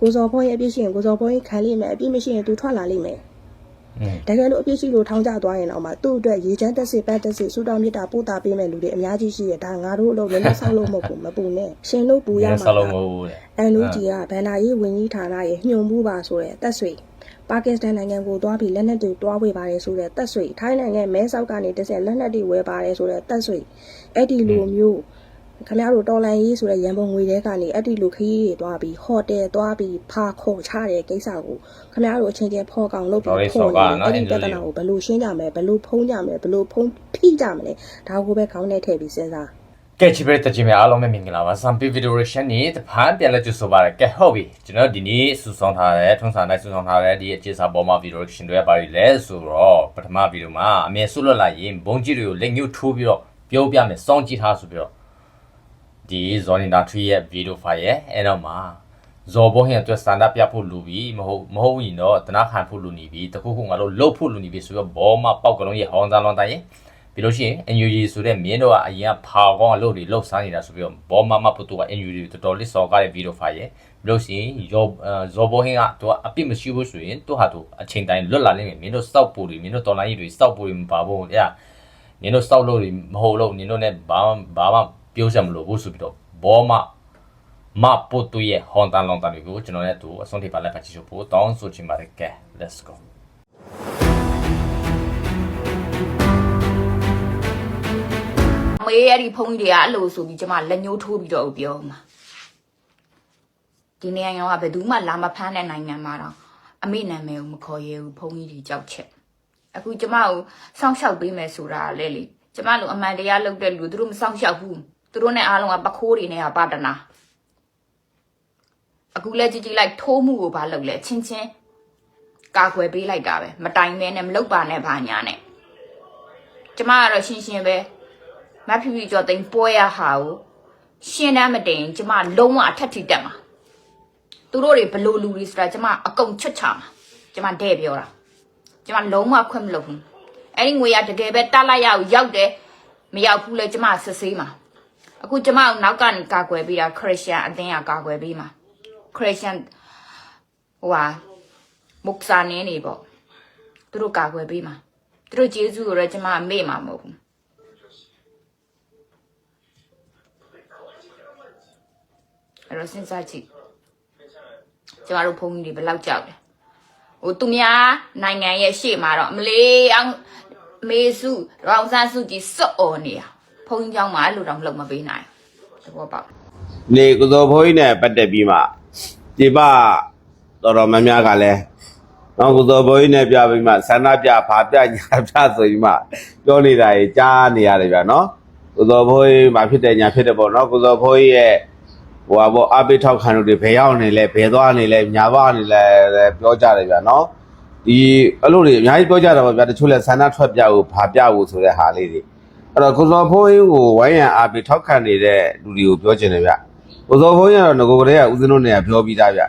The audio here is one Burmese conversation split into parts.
ကိုစော်ဖောရဲ့အပြစ်ရှိရင်ကိုစော်ဖောရင်ခံလိမ့်မယ်အပြစ်မရှိရင်သူထွက်လာလိမ့်မယ်อืมတကယ်လို့အပြစ်ရှိလို့ထောင်ကျသွားရင်တော့မှသူ့အတွက်ရေချမ်းတက်စစ်ပတ်တက်စစ်ဆူတောင်းမြစ်တာပို့တာပေးမဲ့လူတွေအများကြီးရှိရဒါငါတို့အလုပ်လည်းမဆောက်လို့မဟုတ်ဘူးမပူနဲ့ရှင်လို့ပူရဒီမှာဆောက်လုံးမဟုတ်ဘူးတဲ့အန်လူဂျီကဗန်နာရေးဝန်ကြီးဌာနရဲ့ညွှန်မှုပါဆိုတဲ့တက်ဆွေပါကစ္စတန်နိုင်ငံကိုတွားပြီးလက်နက်တွေတွားဝေပါတယ်ဆိုတဲ့တက်ဆွေထိုင်းနိုင်ငံမဲဆောက်ကနေတစ်ဆက်လက်နက်တွေဝယ်ပါတယ်ဆိုတဲ့တက်ဆွေအဲ့ဒီလိုမျိုး ခင်ဗျားတို့တော်လန်ရေးဆိုတဲ့ရန်ပုံငွေတွေကနေအဲ့ဒီလိုခရီးတွေတွားပြီးဟိုတယ်တွားပြီးဖာခေါ်ချတဲ့ကိစ္စကိုခင်ဗျားတို့အချင်းချင်းဖော်ကောင်လုပ်ပြီးဖော်နေအဲ့ဒီပြဿနာကိုဘယ်လိုရှင်းကြမလဲဘယ်လိုဖုံးကြမလဲဘယ်လိုဖုံးဖိကြမလဲဒါကိုပဲခေါင်းထဲထည့်ပြီးစဉ်းစားကဲချစ်ပရိသတ်ကြီးများအားလုံးပဲမင်္ဂလာပါ Sam P Video Reaction นี่တဖန်ပြန်လက်ကျဆိုပါရကဲဟုတ်ပြီကျွန်တော်ဒီနေ့စူဆောင်းထားတဲ့ထုံးစံတိုင်းစူဆောင်းထားတဲ့ဒီအခြေစာပေါ်မှာ Video Reaction တွေပါရလဲဆိုတော့ပထမဗီဒီယိုမှာအမြဲဆွလွတ်လာရင်ဘုံကြီးတွေကိုလက်ညှိုးထိုးပြီးတော့ပြောပြမယ်စောင့်ကြည့်ထားဆိုပြီးတော့ ဒီဇော်နီနာထရီရဲ့ဗီဒီယိုဖိုင်ရဲ့အဲ့တော့မှာဇော်ဘုံဟင်အတွက်စန္ဒပြဖို့လူပြီးမဟုတ်မဟုတ်ရင်တော့တနာခံဖို့လူနေပြီတခုခုငါတို့လှုပ်ဖို့လူနေပြီဆိုတော့ဘောမပေါက်ကလုံးရဲ့ဟောင်းသားလွန်တိုင်းရဲ့ပြီးလို့ရှိရင် NUG ဆိုတဲ့မင်းတို့ကအရင်ကဖာကောင်းအလုပ်တွေလှုပ်ရှားနေတာဆိုပြီးတော့ဘောမမပုတူက NUG တော်တော်လေးစော်ကားတဲ့ဗီဒီယိုဖိုင်ရဲ့ပြီးလို့ရှိရင်ရောဇော်ဘောဟင်းကသူကအပြစ်မရှိဘူးဆိုရင်သူဟာသူအချိန်တိုင်းလွတ်လာလိမ့်မယ်မင်းတို့စောက်ပူတွေမင်းတို့တော်လိုင်းကြီးတွေစောက်ပူတွေမပါဘူးအဲ့နင်တို့စောက်လို့တွေမဟုတ်လို့နင်တို့ ਨੇ ဘာဘာမှ ပြောစရာမလိုဘူးဆိုပြီးတော့ဘောမမပုတူရဲ့ဟွန်တန်လောင်တန်တွေကိုကျွန်တော်နဲ့သူအဆုံးထိပါလက်ဖတ်ချစ်ဖို့တောင်းဆိုချင်ပါတယ်ကဲ let's go မေးအဲ့ဒီဖုန်းကြီးတွေကအဲ့လိုဆိုပြီးကျမလက်ညှိုးထိုးပြီးတော့ပြောမှာဒီနိုင်ငံကဘယ်သူမှလာမဖမ်းတဲ့နိုင်ငံမှာတော့အမေနာမည်ကိုမခေါ်ရဘူးဖုန်းကြီးတွေကြောက်ချက်အခုကျမကိုစောင့်ရှောက်ပေးမယ်ဆိုတာလေလေကျမလိုအမှန်တရားလုပ်တဲ့လူသူတို့မစောင့်ရှောက်ဘူးသူ တို့နဲ့အားလုံးကပခိုးတွေနဲ့ကပါတနာအခုလဲကြည့်ကြည့်လိုက်ထိုးမှုကိုဘာလုပ်လဲချင်းချင်းကာကွယ်ပေးလိုက်တာပဲမတိုင်မဲနဲ့မလုပ်ပါနဲ့ဘာညာနဲ့ကျမကတော့ရှင်းရှင်းပဲမဖြူဖြူကျော်သိန်းပွဲရဟာကိုရှင်းတမ်းမတင်ကျမလုံးဝအထက်ထိတက်မှာသူတို့တွေဘလို့လူတွေဆိုတာကျမအကုန်ချွတ်ချမှာကျမတဲ့ပြောတာကျမလုံးဝခွင့်မလုပ်ဘူးအဲ့ဒီငွေရတကယ်ပဲတလိုက်ရအောင်ရောက်တယ်မရောက်ဘူးလေကျမစစ်ဆေးမှာ အခုကျမကိုနောက်ကနေကာကွယ်ပေးတာခရစ်ယာန်အသင်းကကာကွယ်ပေးမှာခရစ်ယာန်ဟိုဟာမုတ်စာနင်းနေပေါ့သူတို့ကာကွယ်ပေးမှာသူတို့ဂျေဇုကိုတော့ကျမမေ့မှာမဟုတ်ဘူးအဲ့တော့စဉ်းစားကြည့်ကျမတို့ဘုန်းကြီးတွေဘယ်လောက်ကြောက်လဲဟိုသူများနိုင်ငံရဲ့ရှေ့မှာတော့မလေးအောင်မေစုရောင်စန်းစုကြည်စွတ်អော်နေတာ ဘုန်းကြီးကျောင်းမှာအဲ့လိုတော့မလုပ်မပေးနိုင်သဘောပေါက်နေကုသိုလ်ဘုန်းကြီးနဲ့ပတ်သက်ပြီးမှဒီပတော်တော်များများကလည်းနောက်ကုသိုလ်ဘုန်းကြီးနဲ့ပြပြီးမှဆန္ဒပြဖာပြညာပြဆိုပြီးမှပြောနေတာကြီးကြားနေရတယ်ဗျာနော်ကုသိုလ်ဘုန်းကြီးမှာဖြစ်တဲ့ညာဖြစ်တဲ့ပေါ့နော်ကုသိုလ်ဘုန်းကြီးရဲ့ဟိုဟာပေါ့အပိထောက်ခံလို့တွေဘယ်ရောက်နေလဲဘယ်သွားနေလဲညာဘာနေလဲပြောကြတယ်ဗျာနော်ဒီအဲ့လိုတွေအများကြီးပြောကြတာပေါ့ဗျာတချို့လဲဆန္ဒထွက်ပြဖို့ဖာပြဖို့ဆိုတဲ့ဟာလေးတွေ အဲ့တော့ကုသိုလ်ဘုန်းကြီးကိုဝိုင်းရန်အပိထောက်ခံနေတဲ့လူတွေကိုပြောချင်တယ်ဗျကိုစောဘုန်းကြီးကတော့ငကိုကလေးကဦးဇင်းတို့နေရာပြောပြီးသားဗျ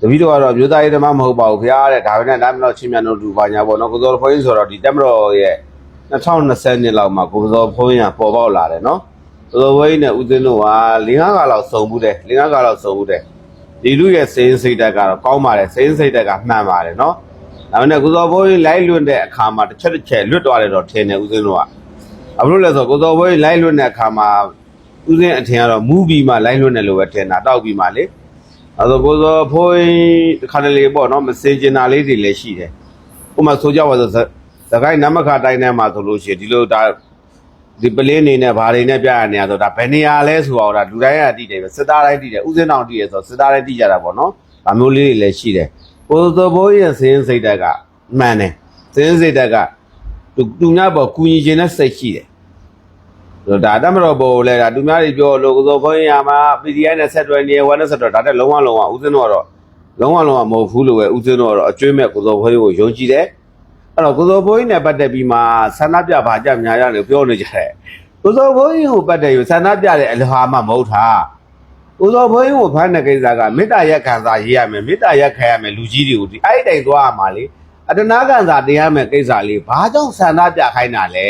တပည့်တော်ကတော့မြို့သားရေးဓမ္မမဟုတ်ပါဘူးခင်ဗျားတဲ့ဒါပဲနဲ့ဒါမှမဟုတ်ချင်းမြတ်တို့လူပါညာပေါ့နော်ကိုစောဘုန်းကြီးဆိုတော့ဒီတက်မတော်ရဲ့2020နှစ်လောက်မှာကိုစောဘုန်းကြီးကပေါ်ပေါက်လာတယ်နော်ကိုစောဘုန်းကြီးနဲ့ဦးဇင်းတို့က၄၅ခါလောက်စုံဘူးတယ်၄၅ခါလောက်စုံဘူးတယ်ဒီလူရဲ့စိတ်စိတ်တက်ကတော့ကောင်းပါတယ်စိတ်စိတ်တက်ကမှန်ပါတယ်နော်ဒါပေမဲ့ကိုစောဘုန်းကြီးလိုက်လွတ်တဲ့အခါမှာတစ်ချက်တစ်ချက်လွတ်သွားတယ်တော့ထင်တယ်ဦးဇင်းတို့က ဘာလို့လဲဆိုတော့ကိုစောဘုန်းကြီးလိုက်လွတ်တဲ့အခါမှာဥစဉ်အထင်ကတော့မူးပြီးမှလိုက်လွတ်နေလို့ပဲထင်တာတောက်ပြီးမှလေအဲဆိုကိုစောဖိုးတစ်ခါတလေပေါ့နော်မစင်ကျင်တာလေးတွေလည်းရှိတယ်ဥပမာဆိုကြပါဆိုသခိုင်းနမခတိုင်းထဲမှာဆိုလို့ရှိရင်ဒီလိုဒါဒီပလင်းနေနဲ့ဘာတွေနဲ့ပြရနေရဆိုဒါဘယ်နေရာလဲဆိုတော့ဒါလူတိုင်းကတည်တယ်ပဲစစ်သားတိုင်းတည်တယ်ဥစဉ်တောင်တည်တယ်ဆိုစစ်သားတိုင်းတည်ကြတာပေါ့နော်ဒါမျိုးလေးတွေလည်းရှိတယ်ကိုစောဖိုးရဲ့စင်းစိတ်တက်ကမှန်တယ်စင်းစိတ်တက်ကသူသူများပေါ်ကူညီခြင်းနဲ့စိတ်ရှိတယ်ဆိုတော့ ဒါတမတော်ဘောလဲဒါသူများတွေပြောလို့ကိုစောခွင့်ရမှာ PDI နဲ့ဆက်တွဲနေဝမ်းနဲ့ဆက်တွဲဒါတက်လုံးဝလုံးဝဦးစင်းတော့တော့လုံးဝလုံးဝမဟုတ်ဘူးလို့ပဲဦးစင်းတော့တော့အကျွေးမဲ့ကိုစောခွင့်ကိုယုံကြည်တယ်အဲ့တော့ကိုစောခွင့်နဲ့ပတ်သက်ပြီးမှဆန္ဒပြပါကြများရတယ်ပြောနေကြတယ်ကိုစောခွင့်ကိုပတ်သက်ယူဆန္ဒပြတဲ့အလဟာမှမဟုတ်တာကိုစောခွင့်ကိုဖမ်းတဲ့ကိစ္စကမေတ္တာရက်ခံစားရေးရမယ်မေတ္တာရက်ခံရမယ်လူကြီးတွေကိုဒီအဲ့ဒီတိုင်သွားရမှာလေအတနာခံစားတရားမယ်ကိစ္စလေးဘာကြောင့်ဆန္ဒပြခိုင်းတာလဲ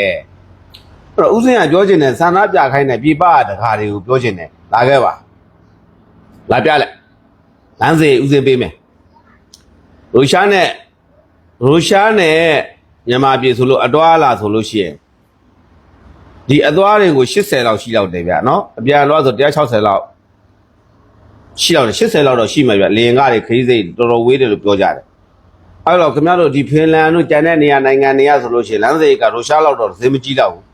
အဲ့တော့ဦးစင်းကပြောချင်တယ်ဆန္ဒပြခိုင်းတယ်ပြပတကားတွေကိုပြောချင်တယ်လာခဲ့ပါလာပြလိုက်လမ်းစေဥစဉ်ပေးမယ်ရုရှားနဲ့ရုရှားနဲ့မြန်မာပြည်ဆိုလို့အတွားလာဆိုလို့ရှိရင်ဒီအသွားတွေကို80လောက်ရှိလောက်တယ်ဗျနော်အပြန်တော့ဆို160လောက်ရှိလောက်တယ်80လောက်တော့ရှိမှာဗျလေရင်ကားတွေခရီးစိတ်တော်တော်ဝေးတယ်လို့ပြောကြတယ်အဲ့တော့ခင်ဗျားတို့ဒီဖင်လန်တို့ကျန်တဲ့နေရာနိုင်ငံတွေကဆိုလို့ရှိရင်လမ်းစေကရုရှားလောက်တော့ဈေးမကြီးတော့ဘူးအဲ့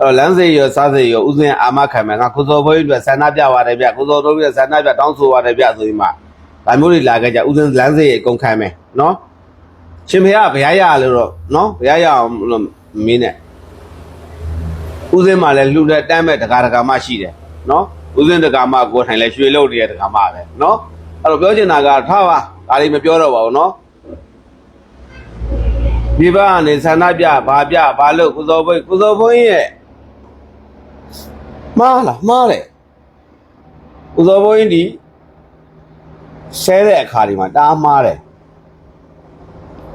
တော့လမ်းစေရောစားစေရောဥစဉ်အာမခံမယ်ငါကုစောဘွေးအတွက်ဆန္ဒပြပါတယ်ဗျကုစောတို့ပြဆန္ဒပြတောင်းဆိုပါတယ်ဗျဆိုပြီးမှဒါမျိုးတွေလာခဲ့ကြဥစဉ်လမ်းစေအကုန်ခံမယ်နော်ရှင်ဖေကဘုရားရလို့တော့နော်ဘုရားရအောင်လို့မင်းနဲ့ဦးစင်းမှာလည်းလှူတဲ့တမ်းမဲ့တကာတကာမှရှိတယ်နော်ဦးစင်းတကာမှကိုယ်ထိုင်လဲရွှေလို့နေတဲ့တကာမှပဲနော်အဲ့တော့ပြောချင်တာကထားပါဒါလေးမပြောတော့ပါဘူးနော်ဒီဘက်ကနေဆန္ဒပြဘာပြဘာလို့ကုစောဘုန်းကုစောဘုန်းရဲ့ မှားလားမှားတယ်ကုစောဘုန်းဒီဆဲတဲ့အခါဒီမှာတားမှားတယ်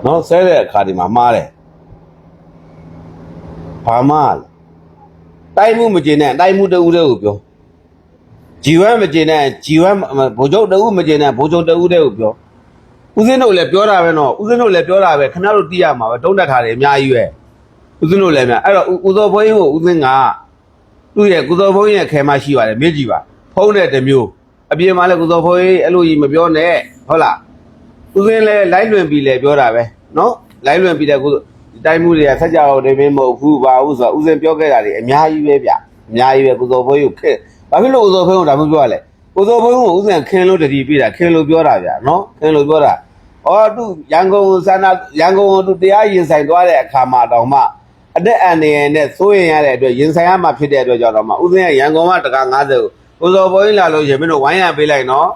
နော်ဆဲတဲ့အခါဒီမှာမှားတယ်ဘာမှလဲတိုက်မှုမကျင်တဲ့တိုက်မှုတဦးတည်းကိုပြောဂျီဝဲမကျင်တဲ့ဂျီဝဲဘိုးချုပ်တဦးမကျင်တဲ့ဘိုးချုပ်တဦးတည်းကိုပြောဦးစင်းတို့လည်းပြောတာပဲနော်ဦးစင်းတို့လည်းပြောတာပဲခဏတို့သိရမှာပဲတုံးတက်ထားတယ်အများကြီးပဲဦးစင်းတို့လည်းများအဲ့တော့ဦးစောဘွင်းကိုဦးစင်းက သူ့ရဲ့ကုသောဘုန်းရဲ့ခဲမရှိပါတယ်မြစ်ကြည့်ပါဖုံးတဲ့တစ်မျိုးအပြင်မှာလည်းကုသောဘုန်းအဲ့လိုကြီးမပြောနဲ့ဟုတ်လားဦးစင်းလည်းလိုက်လွင်ပြီးလည်းပြောတာပဲနော်လိုက်လွင်ပြီးတဲ့ကုတိုင်းမှုတွေကဆက်ကြအောင်နေမင်းမဟုတ်ဘူးပါဘူးဆိုတော့ဦးစင်းပြောခဲ့တာတွေအများကြီးပဲဗျအများကြီးပဲကုသောဘုန်းကိုခက်ဘာဖြစ်လို့ကုသောဘုန်းကိုဒါမှပြောရလဲကုသောဘုန်းကိုဦးစင်းခင်းလို့တတိပြတာခင်းလို့ပြောတာဗျနော်ခင်းလို့ပြောတာအော်သူရန်ကုန်စန္ဒရန်ကုန်သူတရားရင်ဆိုင်သွားတဲ့အခါမှာတောင်မှ အတက်အန်နေရနဲ့စိုးရင်ရတဲ့အတွက်ရင်ဆိုင်ရမှာဖြစ်တဲ့အတွက်ကြောင့်တော့မှဥစဉ်ကရန်ကုန်ကတကား90ကိုကိုစောပေါ်ကြီးလာလို့ရှင်မင်းတို့ဝိုင်းရပေးလိုက်နော်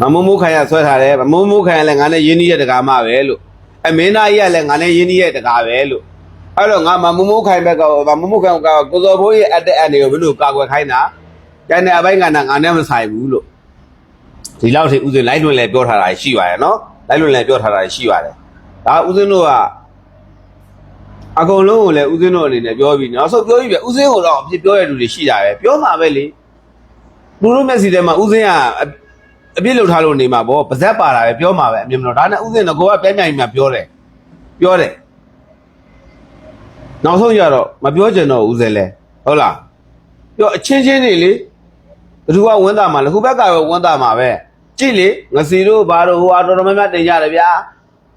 မမမိုးခိုင်ရဆွဲထားတယ်မမိုးမိုးခိုင်ရလည်းငါနဲ့ရင်းနှီးရဲ့တကားမှပဲလို့အမင်းသားကြီးကလည်းငါနဲ့ရင်းနှီးရဲ့တကားပဲလို့အဲ့တော့ငါမမမိုးခိုင်ဘက်ကမမမိုးခိုင်ကကိုစောပေါ်ကြီးအတက်အန်နေကိုမင်းတို့ကာကွယ်ခိုင်းတာကျန်တဲ့အပိုင်းကငါနဲ့မဆိုင်ဘူးလို့ဒီလောက်ထိဥစဉ်လိုက်လွင်လည်းပြောထားတာရှိပါရဲ့နော်လိုက်လွင်လည်းပြောထားတာရှိပါတယ်ဒါဥစဉ်တို့က အကုန်လုံးကိုလည်းဦးစင်းတို့အနေနဲ့ပြောပြီးနောက်ဆုံးပြောပြီးပြဦးစင်းကိုတော့အဖြစ်ပြောရတဲ့လူတွေရှိတာပဲပြောမှာပဲလေသူတို့မျက်စီထဲမှာဦးစင်းကအအပြစ်လုပ်ထားလို့နေမှာဗောပါဇက်ပါတာပဲပြောမှာပဲအမြင်မလို့ဒါနဲ့ဦးစင်းကကိုကပြိုင်ပြိုင်မှာပြောတယ်ပြောတယ်နောက်ဆုံးရတော့မပြောချင်တော့ဦးစင်းလဲဟုတ်လားပြောအချင်းချင်းနေလေဘသူကဝန်တာမှာလဲခုဘက်ကပဲဝန်တာမှာပဲကြည့်လေငစီတို့ဘာတို့ဟိုအတော်တော်များများတင်ကြတယ်ဗျာ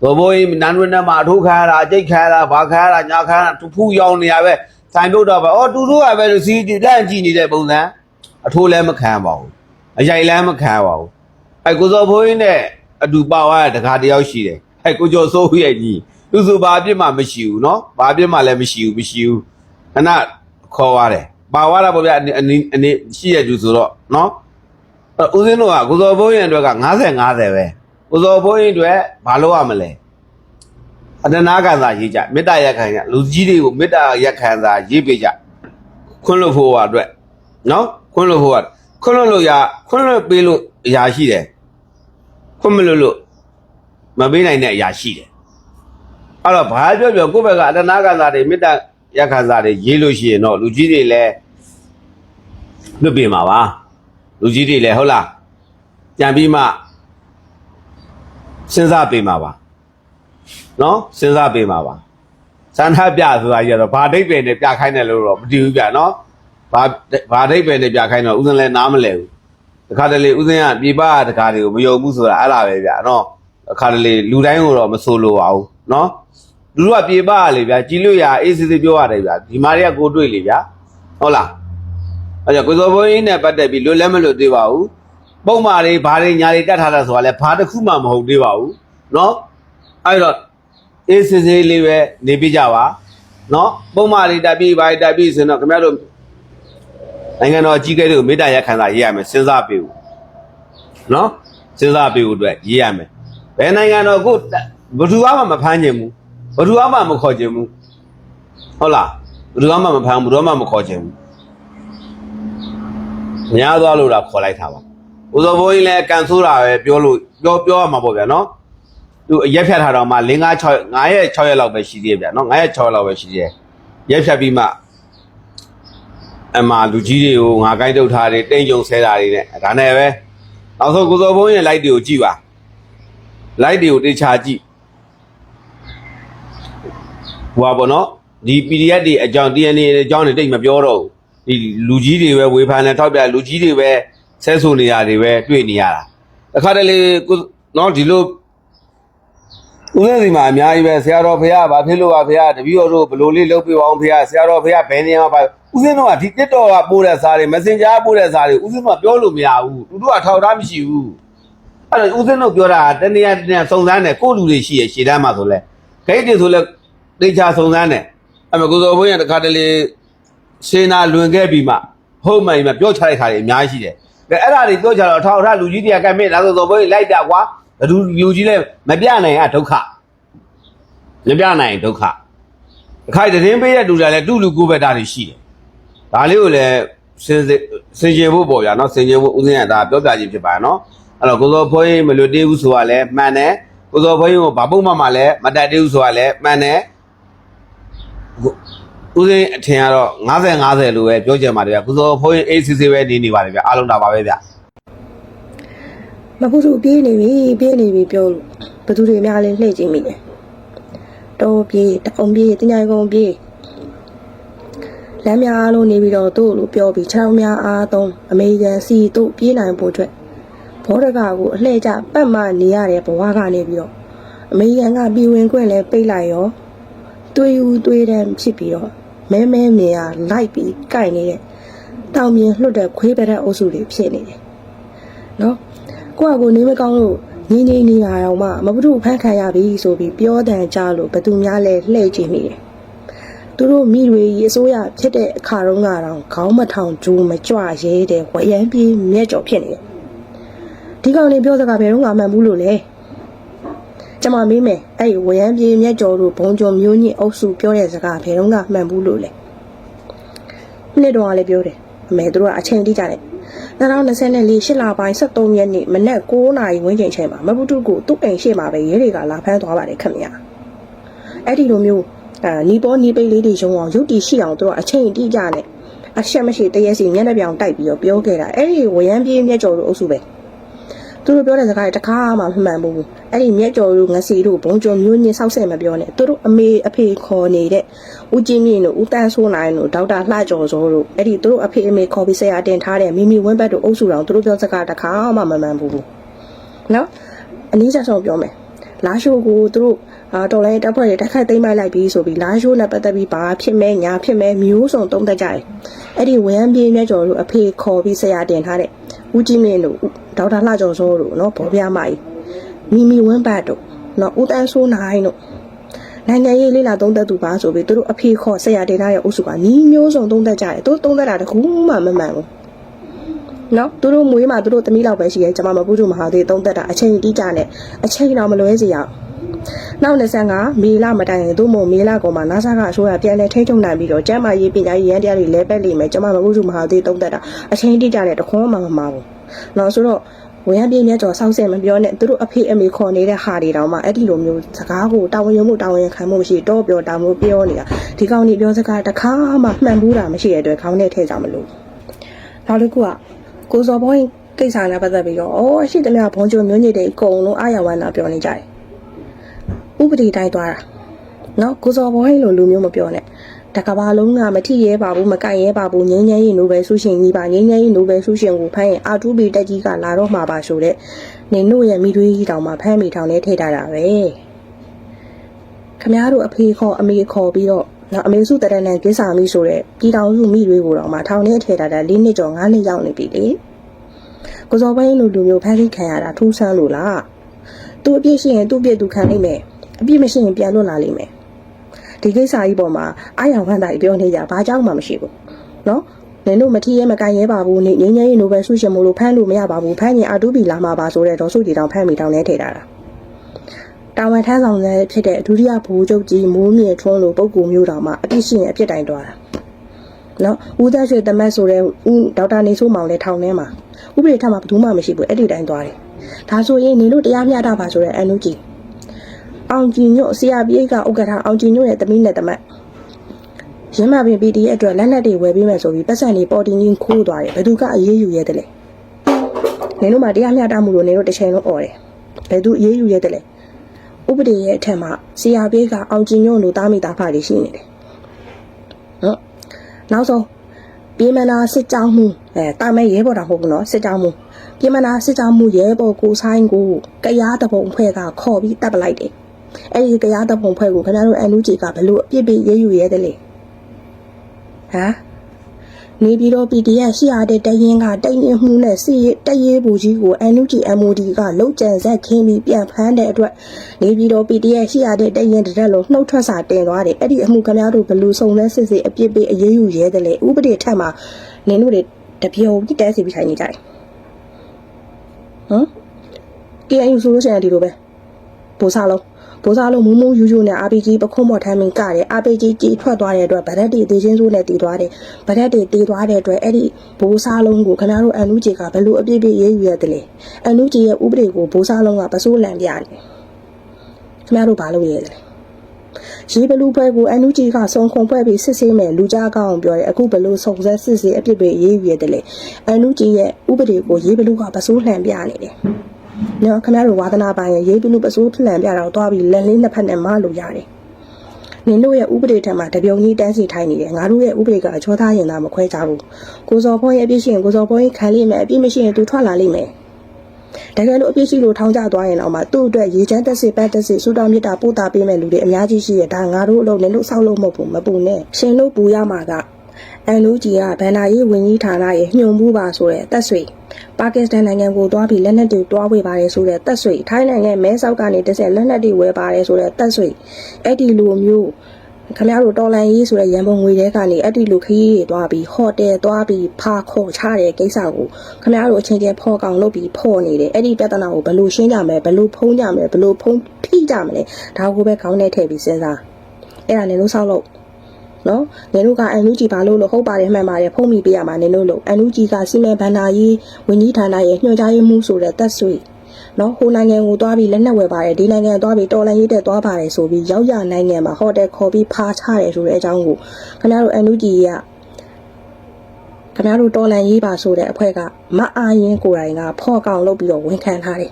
ဘောဘိုးကြီးနန်းတွင်းထဲမှာအထိုးခါရတာအကျိတ်ခါရတာဘာခါရတာညာခါရတာသူဖူးရောင်နေရပဲဆိုင်ပြုတ်တော့ပဲအော်တူတူကပဲလို့စီးလန့်ကြည့်နေတဲ့ပုံစံအထိုးလည်းမခံပါဘူးအရိုက်လည်းမခံပါဘူးအဲကိုစောဘိုးကြီးနဲ့အတူပါသွားတဲ့တခါတယောက်ရှိတယ်အဲကိုကျော်စိုးရဲ့ကြီးသူဆိုဘာအပြစ်မှမရှိဘူးเนาะဘာအပြစ်မှလည်းမရှိဘူးမရှိဘူးခဏခေါ်သွားတယ်ပါသွားတာပေါ့ဗျာအနည်းအနည်းရှိရသူဆိုတော့เนาะအဲဦးစင်းတို့ကကိုစောဘိုးရင်အတွက်က90 50ပဲ ကိုစောဘိုးရင်အတွက်ဘာလုပ်ရမလဲအတနာကံသာရေးကြမေတ္တာရက်ခံကြလူကြီးတွေကိုမေတ္တာရက်ခံသာရေးပေးကြခွန်းလို့ဖို့ဟာအတွက်နော်ခွန်းလို့ဖို့ဟာခွန်းလို့လို့ရခွန်းလို့ပေးလို့အရာရှိတယ်ခွန်းမလို့လို့မပေးနိုင်တဲ့အရာရှိတယ်အဲ့တော့ဘာပြောပြောကိုယ့်ဘက်ကအတနာကံသာတွေမေတ္တာရက်ခံသာတွေရေးလို့ရှိရင်တော့လူကြီးတွေလည်းလွတ်ပြင်ပါပါလူကြီးတွေလည်းဟုတ်လားပြန်ပြီးမှ စဉ်းစားပေးမှာပါနော်စဉ်းစားပေးပါပါစန္ဒပြဆိုတာကြီးကတော့ဘာဒိတ်ပဲနဲ့ပြခိုင်းတယ်လို့တော့မတည်ဘူးပြနော်ဘာဘာဒိတ်ပဲနဲ့ပြခိုင်းတော့ဥစဉ်လဲနားမလဲဘူးတခါတလေဥစဉ်ကပြေပတခါတွေကိုမယုံဘူးဆိုတာအဲ့လားပဲဗျနော်တခါတလေလူတိုင်းကိုတော့မဆိုလိုပါဘူးနော်လူတို့ကပြေပလေဗျကြည်လို့ရအေးစစ်စစ်ပြောရတယ်ဗျဒီမာတွေကကိုတွေ့လေဗျဟုတ်လားအဲ့ကြောင့်ကိုစောဘိုးကြီးနဲ့ပတ်သက်ပြီးလွတ်လဲမလွတ်သေးပါဘူး ပုံမာတွေဘာတွေညာတွေတတ်ထားတာဆိုတာလဲဘာတစ်ခုမှမဟုတ်သေးပါဘူးနော်အဲ့တော့ အေးစစ်စစ်လေးပဲနေပြကြပါเนาะပုံမှန်လေးတက်ပြီးပါတက်ပြီးဆိုတော့ခင်ဗျားတို့နိုင်ငံတော်အကြီးအကဲတွေကိုမေတ္တာရက်ခံစာရေးရမယ်စဉ်းစားပေးဦးเนาะစဉ်းစားပေးဦးအတွက်ရေးရမယ်ဘယ်နိုင်ငံတော်ကိုဘယ်သူမှမဖမ်းခြင်းဘူးဘယ်သူမှမခေါ်ခြင်းဘူးဟုတ်လားဘယ်သူမှမဖမ်းဘူးဘယ်သူမှမခေါ်ခြင်းဘူးများသွားလို့လားခေါ်လိုက်တာပါ ဦးဇော်ဘိုးကြီးလည်းကန်ဆိုးတာပဲပြောလို့ပြောပြောရမှာပေါ့ဗျာနော်သူရက်ဖြတ်ထားတော့မှ5 6 9ရက်6ရက်လောက်ပဲရှိသေးဗျာနော်9ရက်6ရက်လောက်ပဲရှိသေးရက်ဖြတ်ပြီးမှအမှလူကြီးတွေကိုငါကိုင်းတုတ်ထားတယ်တိမ်ကြုံဆဲတာတွေနဲ့ဒါနဲ့ပဲနောက်ဆုံးကိုစောဘုန်းရဲ့ light တွေကိုကြည့်ပါ light တွေကိုတေချာကြည့်ဟိုပါဘောနော်ဒီ PDF တွေအကြောင်း DNA တွေအကြောင်းတွေတိတ်မပြောတော့ဘူးဒီလူကြီးတွေပဲဝေဖန်နေထောက်ပြလူကြီးတွေပဲ ဆဲဆိုနေရတွေပဲတွေ့နေရတာအခါတလေကိုနော်ဒီလိုဦးလေးစီမှာအများကြီးပဲဆရာတော်ဖေရဘာဖြစ်လို့ပါဖေရတပည့်တော်တို့ဘလို့လေးလုပ်ပြပါအောင်ဖေရဆရာတော်ဖေရဘယ်နေရာမှာပါဦးစင်းတို့ကဒီ TikTok ကပို့တဲ့စာတွေ Messenger ကပို့တဲ့စာတွေဦးစင်းတို့ကပြောလို့မရဘူးသူတို့ကထောက်ထားမရှိဘူးအဲ့တော့ဦးစင်းတို့ပြောတာကတနေရာတနေရာစုံစမ်းတယ်ကိုယ့်လူတွေရှိရရှေ့တန်းမှာဆိုလဲဂိတ်တွေဆိုလဲတေချာစုံစမ်းတယ်အဲ့မှာကိုစောဘုန်းရတခါတလေရှင်းနာလွန်ခဲ့ပြီးမှဟုတ်မှန်မှပြောချတဲ့ခါတွေအများကြီးရှိတယ်ကဲ အဲ့ဒါတွေပြောကြတော့ထောင်ထလူကြီးတရားကမဲ့လာဆိုတော့ဘယ်လိုက်တာကွာလူလူကြီးလည်းမပြနိုင်ကဒုက္ခမပြနိုင်ဒုက္ခအခိုက်တင်းပေးတဲ့လူတွေလည်းတူလူကိုပဲတာတွေရှိတယ်ဒါလေးကိုလည်းစင်စင်ကြဖို့ပေါ့ဗျာနော်စင်ကြဖို့ဥစဉ်ကဒါပြောပြခြင်းဖြစ်ပါနော်အဲ့တော့ကိုစောဖိုးရင်မလွတ်သေးဘူးဆိုတာလည်းမှန်တယ်ကိုစောဖိုးရင်ကိုဘာပုံမှန်မှလည်းမတတ်သေးဘူးဆိုတာလည်းမှန်တယ် ဦးစင်းအထင်ကတော့90 50လို့ပဲပြောကြမှာတယ်ဗျာကိုစောဖွေး ACC ပဲနေနေပါတယ်ဗျာအားလုံးဒါပါပဲဗျာမဟုတ်ဘူးပြေးနေပြီပြေးနေပြီပြောလို့ဘသူတွေများလဲလှည့်ကြည့်မိတယ်တော့ပြေးတောင်ပြေးတင်ញိုင်ကုန်ပြေးလမ်းများအားလုံးနေပြီးတော့တို့လို့ပြောပြီးခြေထောက်များအားသုံးအမေရိကန်စီတို့ပြေးနိုင်ဖို့အတွက်ဘောရကကိုအလှည့်ကျပတ်မှနေရတဲ့ဘဝကနေပြီးတော့အမေရိကန်ကပြည်ဝင်ခွင့်လဲပိတ်လိုက်ရောတွေးယူတွေးတဲ့ဖြစ်ပြီးတော့ မဲမဲမြင်ရလိုက်ပြီးကြိုက်နေတဲ့တောင်မြင်လွတ်တဲ့ခွေးပတဲ့အုပ်စုတွေဖြစ်နေတယ်နော်ကိုယ့်အကိုနေမကောင်းလို့ငင်းငင်းနေရအောင်မှမဘုဒ္ဓဖန်ခံရပြီဆိုပြီးပြောတဲ့ကြားလို့ဘသူများလဲလှည့်ကြည့်မိတယ်။သူတို့မိတွေရေအစိုးရဖြစ်တဲ့အခါတုန်းကတော့ခေါင်းမထောင်ကျိုးမကြွရဲတဲ့ဝရမ်းပြေးမြက်ကြော်ဖြစ်နေတယ်။ဒီကောင်လေးပြောစကားဘယ်တော့မှမှန်ဘူးလို့လဲ။ ကျွန်မမေးမယ်အဲ့ဒီဝရမ်းပြေးမြက်ကြော်တို့ဘုံကျော်မျိုးညစ်အုပ်စုပြောတဲ့စကားဘယ်တော့မှမှန်ဘူးလို့လဲ။နှစ်တော့ကလည်းပြောတယ်အမေတို့ကအချိန်တိကျတယ်2024ရှစ်လပိုင်း23ရက်နေ့မနက်9:00နာရီဝန်းကျင်ချိန်မှာမပုတုကိုသူ့အိမ်ရှိမှာပဲရဲတွေကလာဖမ်းသွားပါတယ်ခင်ဗျာအဲ့ဒီလိုမျိုးအာနီပေါ်နီပိတ်လေးတွေရုံအောင်ရုပ်တည်ရှိအောင်တို့ကအချိန်တိကျနဲ့အရှက်မရှိတရက်စီမျက်နှာပြောင်တိုက်ပြီးတော့ပြောခဲ့တာအဲ့ဒီဝရမ်းပြေးမြက်ကျော်တို့အုပ်စုပဲ သူတို့ပြောတဲ့စကားတွေတစ်ခါမှမမှန်ဘူးအဲ့ဒီမြက်ကျော်တို့ငစီတို့ဘုံကျော်မျိုးညင်းဆောက်ဆက်မပြောနဲ့သူတို့အမေအဖေခေါ်နေတဲ့ဦးကျင်းမြင့်တို့ဦးတန်းဆိုးနိုင်တို့ဒေါက်တာလှကျော်စောတို့အဲ့ဒီသူတို့အဖေအမေခေါ်ပြီးဆရာတင်ထားတဲ့မိမိဝင်းဘက်တို့အုပ်စုတော်သူတို့ပြောစကားတစ်ခါမှမမှန်ဘူးနော်အနည်းချက်ဆုံးပြောမယ်လာရှိုးကိုသူတို့အာတော်လိုင်းတပ်ဖွဲ့တွေတိုက်ခိုက်သိမ်းပိုက်လိုက်ပြီးဆိုပြီးလာရှိုးနဲ့ပတ်သက်ပြီးဘာဖြစ်မဲညာဖြစ်မဲမျိုးစုံတုံးတက်ကြတယ်အဲ့ဒီဝရမ်းပြေးမြက်ကျော်တို့အဖေခေါ်ပြီးဆရာတင်ထားတဲ့ ဦးကျင်းမြင့်တို့ဒေါက်တာလှကျော်စောတို့နော်ဘောပြမကြီးမိမိဝင်းဘက်တို့နော်ဦးတန်းဆိုးနိုင်တို့နိုင်ငံရေးလေးလာသုံးသက်သူပါဆိုပြီးသူတို့အဖေခေါ်ဆက်ရဒေတာရဲ့အုပ်စုကနီးမျိုးစုံသုံးသက်ကြတယ်သူတို့သုံးသက်တာတခုမှမမှန်ဘူးနော်သူတို့မွေးမှာသူတို့သမီးလောက်ပဲရှိရဲကျွန်မမပူးတို့မဟာသေးသုံးသက်တာအချိန်တိကျနဲ့အချိန်တော့မလွဲစီအောင် နောက်25မေလမတိုင်ရင်သူ့မို့မေလကောင်မှာ NASA ကအစိုးရပြန်လဲထိန်းချုပ်နိုင်ပြီးတော့ကျမ်းမာရေးပညာရေးရန်တရားတွေလဲပက်လိမ့်မယ်ကျွန်မမပူးတို့မဟာသေးသုံးသက်တာအချိန်တိကျနဲ့တခွန်းမှမမှာဘူးနော်ဆိုတော့ဝရမ်းပြင်းမြတ်ကျော်စောက်စင်မပြောနဲ့သူတို့အဖေအမေခေါ်နေတဲ့ဟာတွေတောင်မှအဲ့ဒီလိုမျိုးစကားကိုတာဝန်ယူမှုတာဝန်ခံမှုမရှိတော့ပြောတာမျိုးပြောနေတာဒီကောင်ကြီးပြောစကားတစ်ခါမှမှန်ဘူးတာမရှိတဲ့အတွက်ခေါင်းနဲ့ထည့်ကြမလို့နောက်တစ်ခုကကိုစော်ဘုန်းကိစ္စနဲ့ပတ်သက်ပြီးတော့အော်ရှိသမျှဘုံကျုံမျိုးညစ်တွေအကုန်လုံးအာရဝန္တာပြောနေကြတယ် ဥပဒေတိုင်းသွားတာနော်ကိုစော်ဘုန်းလိုလူမျိုးမပြောနဲ့တကဘာလုံးကမထီရဲပါဘူးမကန့်ရဲပါဘူးငင်းငင်းရင်နိုဘယ်ဆုရှင်ကြီးပါငင်းငင်းရင်နိုဘယ်ဆုရှင်ကိုဖမ်းရင်အာတူဘီတက်ကြီးကလာတော့မှာပါဆိုတဲ့နင်တို့ရဲ့မိသွေးကြီးတောင်မှဖမ်းမိထောင်နေထိထားတာပဲခမားတို့အဖေခေါ်အမေခေါ်ပြီးတော့နော်အမေစုတရဏန်ကိစ္စမိဆိုတဲ့ပြည်တော်စုမိသွေးကိုတော့မှထောင်နေထဲထားတာ၄နှစ်ကျော်၅နှစ်ရောက်နေပြီလေကိုစောပိုင်းလူလူမျိုးဖမ်းဆီးခံရတာထူးဆန်းလို့လားသူအပြစ်ရှိရင်သူ့အပြစ်သူခံနိုင်မယ် အပြစ်မရှိရင်ပြန်လွတ်လာလိမ့်မယ်ဒီကိစ္စကြီးပေါ်မှာအာရဝမ်းသာပြောနေကြဘာကြောင့်မှမရှိဘူးနော်နင်တို့မထီးရဲမကန်ရဲပါဘူးနေငင်းငယ်ရေနိုဘယ်ဆုရှင်မို့လို့ဖမ်းလို့မရပါဘူးဖမ်းရင်အတူပီလာမှာပါဆိုတဲ့ဒေါ်စုတီတောင်ဖမ်းမိတောင်လဲထည့်ထားတာတာဝန်ထမ်းဆောင်လည်းဖြစ်တဲ့ဒုတိယဘိုးချုပ်ကြီးမိုးမြေထွန်းလိုပုဂ္ဂိုလ်မျိုးတောင်မှအပြစ်ရှိရင်အပြစ်တိုင်သွားတာနော်ဦးသားရွှေတမတ်ဆိုတဲ့ဦးဒေါက်တာနေဆိုးမောင်လည်းထောင်ထဲမှာဥပဒေထက်မှာဘယ်သူမှမရှိဘူးအဲ့ဒီတိုင်သွားတယ်ဒါဆိုရင်နေလို့တရားမျှတပါဆိုတဲ့ NUG အောင်ကြည်ညွတ်ဆရာပြေးကဥက္ကဋ္ဌအောင်ကြည်ညွတ်ရဲ့တမီးနဲ့တမတ်ရင်းမပင် PD ရဲ့အတွက်လက်နက်တွေဝယ်ပေးမယ်ဆိုပြီးပတ်စံတွေပေါ်တင်ချင်းခိုးသွားတယ်ဘယ်သူကအရေးယူရဲတယ်လဲနင်တို့မှတရားမျှတမှုလို့နင်တို့တစ်ချိန်လုံးអော်တယ်ဘယ်သူအေးအေးယူရဲတယ်လဲဥပဒေရဲ့အထက်မှာစီယာဘေးကအောင်ကျင်ညွန့်တို့တားမိတာဖာတွေရှိနေတယ်ဟုတ်နောက်ဆုံးပြေမနာစစ်ကြောင်းမှုအဲတာမဲရဲဘော်တာမဟုတ်ဘူးနော်စစ်ကြောင်းမှုပြေမနာစစ်ကြောင်းမှုရဲဘော်ကိုဆိုင်ကိုကရားတပုံဖွဲ့ကခေါ်ပြီးတပ်ပလိုက်တယ် အဲ့ဒီကရားတပုံဖွဲ့ကိုခင်ဗျားတို့အန်လူဂျီကဘလို့အပြစ်ပေးရေးယူရဲတယ်လေဟမ်နေပြည်တော် PDF ရှိရတဲ့တရင်ကတရင်မှုနဲ့စီတရေးဘူးကြီးကို NUG MOD ကလုံခြံဆက်ခင်းပြီးပြန်ဖမ်းတဲ့အတွက်နေပြည်တော် PDF ရှိရတဲ့တရင်တစ်ရက်လုံးနှုတ်ထွက်စာတင်သွားတယ်အဲ့ဒီအမှုခင်ဗျားတို့ဘယ်လိုစုံလဲစစ်စစ်အပြစ်ပေးအရေးယူရဲတယ်လေဥပဒေထက်မှာနင်တို့တွေတပြုံကြီးတဲစီပြီးထိုင်နေကြတယ်ဟမ် KNU ဆိုလို့ရှိရင်ဒီလိုပဲပို့စားလုံး ဘိုးစားလုံးမူးမူးယူယူနဲ့ RPG ပခုံးမော်ထမ်းမင်းကတယ် RPG ကြီးထွက်သွားတဲ့အတွက်ဗရက်တီတေချင်းစိုးနဲ့တည်သွားတယ်ဗရက်တီတည်သွားတဲ့အတွက်အဲ့ဒီဘိုးစားလုံးကိုခင်ဗျားတို့အန်နူဂျီကဘယ်လိုအပြည့်ပြည့်ရေးယူရတယ်လဲအန်နူဂျီရဲ့ဥပဒေကိုဘိုးစားလုံးကပစိုးလန်ပြတယ်ခင်ဗျားတို့ဘာလုပ်ရလဲရေဘလူးပွဲကိုအန်နူဂျီကစုံခုံပွဲပြီးစစ်ဆေးမယ်လူကြားကောင်းပြောတယ်အခုဘလို့စုံစက်စစ်ဆေးအပြစ်ပေးရေးယူရတယ်လေအန်နူဂျီရဲ့ဥပဒေကိုရေဘလူးကပစိုးလှန်ပြနေတယ် နော်ခင်ဗျားတို့ဝါသနာပိုင်ရဲ့ရေးပြီးလို့ပစိုးဖလန်ပြတော့တွားပြီးလက်လေးနှစ်ဖက်နဲ့မလို့ရတယ်။နင်တို့ရဲ့ဥပဒေထက်မှာတပြုံကြီးတန်းစီထိုင်နေတယ်ငါတို့ရဲ့ဥပဒေကအချောသားရင်သာမခွဲကြဘူး။ကိုစော်ဘောရဲ့အပြစ်ရှိရင်ကိုစော်ဘောရဲ့ခံလိမ့်မယ်အပြစ်မရှိရင်သူထွက်လာလိမ့်မယ်။တကယ်လို့အပြစ်ရှိလို့ထောင်းကျသွားရင်တော့မှသူ့အတွက်ရေချမ်းတက်စစ်ပတ်တက်စစ်ဆူတောင်းမြတ်တာပို့တာပေးမဲ့လူတွေအများကြီးရှိရဒါငါတို့အလုပ်နင်တို့စောက်လို့မဟုတ်ဘူးမပူနဲ့ရှင်တို့ပူရမှာက အန်လူဂျီကဗန်နာရေးဝင်ကြီးဌာနရဲ့ညှို့မှုပါဆိုတဲ့တက်ဆွေပါကစ္စတန်နိုင်ငံကိုတွားပြီးလက်နက်တွေတွားဝေပါတယ်ဆိုတဲ့တက်ဆွေထိုင်းနိုင်ငံမဲဆောက်ကနေတစ်ဆက်လက်နက်တွေဝယ်ပါတယ်ဆိုတဲ့တက်ဆွေအဲ့ဒီလိုမျိုးခင်ဗျားတို့တော်လန်ရေးဆိုတဲ့ရန်ပုံငွေတွေကနေအဲ့ဒီလိုခရီးတွေတွားပြီးဟိုတယ်တွားပြီးဖာခေါ်ချတဲ့ကိစ္စကိုခင်ဗျားတို့အချင်းချင်းဖော်ကောင်လုပ်ပြီးဖော်နေတယ်အဲ့ဒီပြဿနာကိုဘယ်လိုရှင်းကြမလဲဘယ်လိုဖုံးကြမလဲဘယ်လိုဖုံးဖိကြမလဲဒါကိုပဲခေါင်းထဲထည့်ပြီးစဉ်းစားအဲ့ဒါလည်းလို့ဆောက်လို့ နော်နင်တို့ကအန်လူဂျီဘာလို့လို့ဟုတ်ပါတယ်မှန်ပါတယ်ဖုံးမိပေးရမှာနင်တို့လို့အန်လူဂျီကစီမံဘဏ္ဍာရေးဝန်ကြီးဌာနရဲ့ညွှန်ကြားရေးမှူးဆိုတဲ့တက်ဆွေနော်ဟိုနိုင်ငံကိုသွားပြီးလက်နက်ဝယ်ပါတယ်ဒီနိုင်ငံသွားပြီးတော်လန်ရေးတက်သွားပါတယ်ဆိုပြီးရောက်ရနိုင်ငံမှာဟိုတယ်ခေါ်ပြီးဖားချတယ်ဆိုတဲ့အကြောင်းကိုခင်ဗျားတို့အန်လူဂျီကခင်ဗျားတို့တော်လန်ရေးပါဆိုတဲ့အဖွဲ့ကမအားရင်ကိုယ်တိုင်ကဖော့ကောင်လုပ်ပြီးတော့ဝန်ခံထားတယ်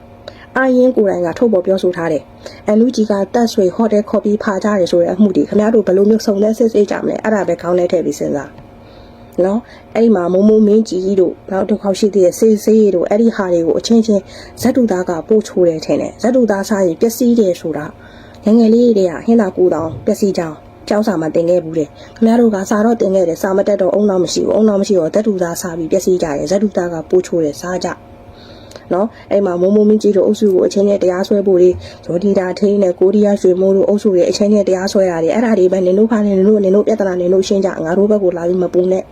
အာရင်ကိုယ်တိုင်ကထုတ်ပေါ်ပြောဆိုထားတယ်။အန်လူဂျီကတက်ဆွေဟိုတယ်ခေါ်ပြီးဖားကြတယ်ဆိုတဲ့အမှုတွေခင်ဗျားတို့ဘယ်လိုမျိုးစုံလက်စစ်စစ်ကြမလဲအဲ့ဒါပဲခေါင်းထဲထည့်ပြီးစဉ်းစား။နော်အဲ့ဒီမှာမိုးမိုးမင်းကြီးတို့နောက်တစ်ခေါက်ရှိသေးတဲ့စေးစေးတို့အဲ့ဒီဟာတွေကိုအချင်းချင်းဇက်တူသားကပို့ချိုးတယ်ထင်တယ်။ဇက်တူသားစားရင်ပျက်စီးတယ်ဆိုတာငယ်ငယ်လေးတွေကဟင်းသာကူတောင်ပျက်စီးကြောင်းကျောင်းစာမှာတင်ခဲ့ဘူးတယ်။ခင်ဗျားတို့ကစာတော့တင်ခဲ့တယ်စာမတက်တော့အုံနောက်မရှိဘူး။အုံနောက်မရှိတော့ဇက်တူသားစားပြီးပျက်စီးကြတယ်။ဇက်တူသားကပို့ချိုးတယ်စားကြ။ နော်အဲ့မှာမိုးမိုးမင်းကြီးတို့အုပ်စုကိုအချင်းနဲ့တရားစွဲဖို့တွေဇော်ဒီတာထင်းနဲ့ကိုရီးယားရွှေမိုးတို့အုပ်စုတွေအချင်းနဲ့တရားစွဲရတယ်အဲ့ဒါတွေပဲနင်တို့ဖားနေနင်တို့နင်တို့ပြဿနာနင်တို့ရှင်းကြငါတို့ဘက်ကိုလာပြီးမပူနဲ့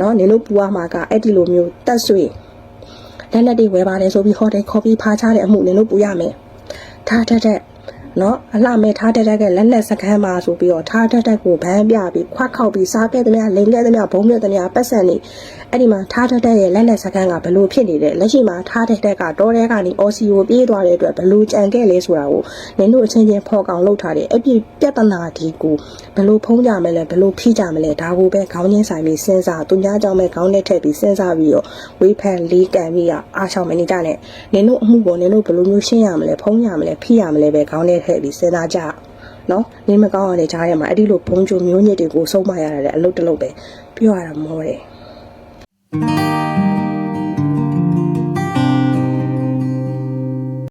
နော်နင်တို့ပူရမှာကအဲ့ဒီလိုမျိုးတက်ဆွေလက်လက်တွေဝယ်ပါတယ်ဆိုပြီးဟောတယ်ခေါ်ပြီးဖားချတဲ့အမှုနင်တို့ပူရမယ်ထားတက်တက် နော်အလှမဲ့ထားတက်တက်ကလက်လက်စကမ်းပါဆိုပြီးတော့ထားတက်တက်ကိုဗန်းပြပြီးခွတ်ခောက်ပြီးစားခဲ့သမျှလိန်ခဲ့သမျှဘုံမြတ်သမျှပတ်စံနေအဲ့ဒီမှာထားတက်တက်ရဲ့လက်လက်စကမ်းကဘလို့ဖြစ်နေတယ်လက်ရှိမှာထားတက်တက်ကတော့တဲကနေအော်စီကိုပြေးသွားတဲ့အတွက်ဘလို့ကြံခဲ့လဲဆိုတာကိုနင်တို့အချင်းချင်းဖော်ကောင်လုပ်ထားတယ်အပြည့်ပြဿနာဒီကိုဘလို့ဖုံးကြမလဲဘလို့ဖိကြမလဲဒါကိုပဲခေါင်းချင်းဆိုင်ပြီးစဉ်းစားသူများကြောင့်ပဲခေါင်းနဲ့ထည့်ပြီးစဉ်းစားပြီးတော့ဝေးဖန်လေးကန်ပြီးအားချောင်းမနေကြနဲ့နင်တို့အမှုကိုနင်တို့ဘလို့မျိုးရှင်းရမလဲဖုံးရမလဲဖိရမလဲပဲခေါင်းနဲ့ထည့်ပြီးစဉ်းစားကြနော်နင်းမကောင်းရတဲ့ကြားထဲမှာအဲ့ဒီလိုဘုံကြုံမျိုးညစ်တွေကိုစုံမရတာလည်းအလုပ်တစ်လုပ်ပဲပြောရတာမောတယ်